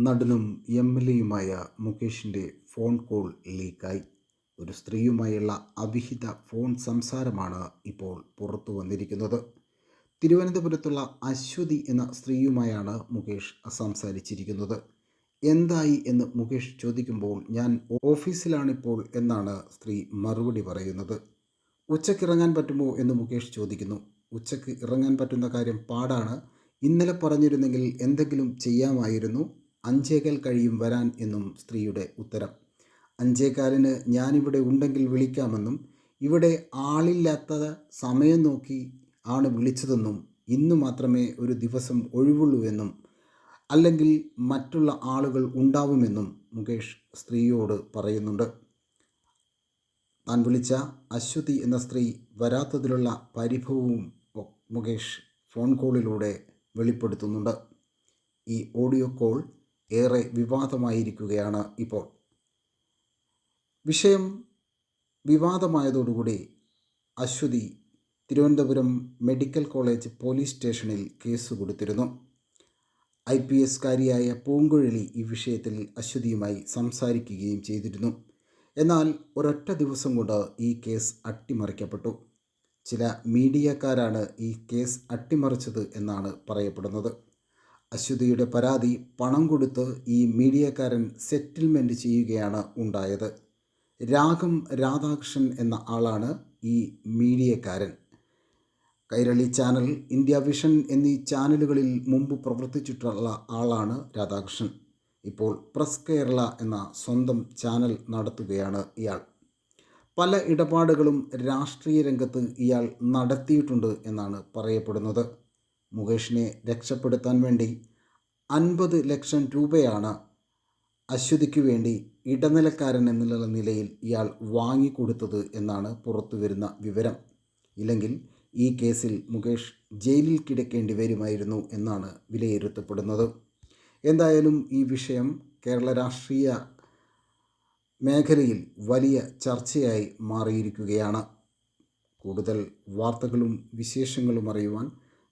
നടനും M L എയുമായ മുകേഷിന്റെ phone call ലീക്കായി. ഒരു സ്ത്രീയുമായുള്ള അവിഹിത ഫോൺ സംസാരമാണ് ഇപ്പോൾ പുറത്തു വന്നിരിക്കുന്നത്. തിരുവനന്തപുരത്തുള്ള അശ്വതി എന്ന സ്ത്രീയുമായാണ് മുകേഷ് സംസാരിച്ചിരിക്കുന്നത്. എന്തായി എന്ന് മുകേഷ് ചോദിക്കുമ്പോൾ ഞാൻ ഓഫീസിലാണിപ്പോൾ എന്നാണ് സ്ത്രീ മറുപടി പറയുന്നത്. ഉച്ചയ്ക്ക് ഇറങ്ങാൻ പറ്റുമോ എന്ന് മുകേഷ് ചോദിക്കുന്നു. ഉച്ചയ്ക്ക് ഇറങ്ങാൻ പറ്റുന്ന കാര്യം പാടാണ്. ഇന്നലെ പറഞ്ഞിരുന്നെങ്കിൽ എന്തെങ്കിലും ചെയ്യാമായിരുന്നു. അഞ്ചേകാൽ കഴിയും വരാൻ എന്നും സ്ത്രീയുടെ ഉത്തരം. അഞ്ചേകാലിന് ഞാനിവിടെ ഉണ്ടെങ്കിൽ വിളിക്കാമെന്നും ഇവിടെ ആളില്ലാത്ത സമയം നോക്കി ആണ് വിളിച്ചതെന്നും ഇന്നു മാത്രമേ ഒരു ദിവസം ഒഴിവുള്ളൂ എന്നും അല്ലെങ്കിൽ മറ്റുള്ള ആളുകൾ ഉണ്ടാവുമെന്നും മുകേഷ് സ്ത്രീയോട് പറയുന്നുണ്ട്. താൻ വിളിച്ച അശ്വതി എന്ന സ്ത്രീ വരാത്തതിലുള്ള പരിഭവവും മുകേഷ് ഫോൺ കോളിലൂടെ വെളിപ്പെടുത്തുന്നുണ്ട്. ഈ ഓഡിയോ കോൾ ഏറെ വിവാദമായിരിക്കുകയാണ് ഇപ്പോൾ. വിഷയം വിവാദമായതോടുകൂടി Ashwathy Thiruvananthapuram medical college police സ്റ്റേഷനിൽ കേസ് കൊടുത്തിരുന്നു. ഐ പി എസ്കാരിയായ പൂങ്കുഴലി ഈ വിഷയത്തിൽ അശ്വതിയുമായി സംസാരിക്കുകയും ചെയ്തിരുന്നു. എന്നാൽ ഒരൊറ്റ ദിവസം കൊണ്ട് ഈ കേസ് അട്ടിമറിക്കപ്പെട്ടു. ചില മീഡിയക്കാരാണ് ഈ കേസ് അട്ടിമറിച്ചത് എന്നാണ് പറയപ്പെടുന്നത്. അശ്വതിയുടെ പരാതി പണം കൊടുത്ത് ഈ മീഡിയക്കാരൻ സെറ്റിൽമെന്റ് ചെയ്യുകയാണ് ഉണ്ടായത്. രാഗം രാധാകൃഷ്ണൻ എന്ന ആളാണ് ഈ മീഡിയക്കാരൻ. കൈരളി ചാനൽ ഇന്ത്യ വിഷൻ എന്നീ ചാനലുകളിൽ മുമ്പ് പ്രവർത്തിച്ചിട്ടുള്ള ആളാണ് രാധാകൃഷ്ണൻ. ഇപ്പോൾ പ്രസ് കേരള എന്ന സ്വന്തം ചാനൽ നടത്തുകയാണ് ഇയാൾ. പല ഇടപാടുകളും രാഷ്ട്രീയ രംഗത്ത് ഇയാൾ നടത്തിയിട്ടുണ്ട് എന്നാണ് പറയപ്പെടുന്നത്. മുകേഷിനെ രക്ഷപ്പെടുത്താൻ വേണ്ടി അൻപത് ലക്ഷം രൂപയാണ് അശ്വതിക്ക് വേണ്ടി ഇടനിലക്കാരൻ എന്നുള്ള നിലയിൽ ഇയാൾ വാങ്ങിക്കൊടുത്തത് എന്നാണ് പുറത്തുവരുന്ന വിവരം. ഇല്ലെങ്കിൽ ഈ കേസിൽ മുകേഷ് ജയിലിൽ കിടക്കേണ്ടി വരുമായിരുന്നു എന്നാണ് വിലയിരുത്തപ്പെടുന്നത്. എന്തായാലും ഈ വിഷയം കേരള രാഷ്ട്രീയ മേഖലയിൽ വലിയ ചർച്ചയായി മാറിയിരിക്കുകയാണ്. കൂടുതൽ വാർത്തകളും വിശേഷങ്ങളും അറിയുവാൻ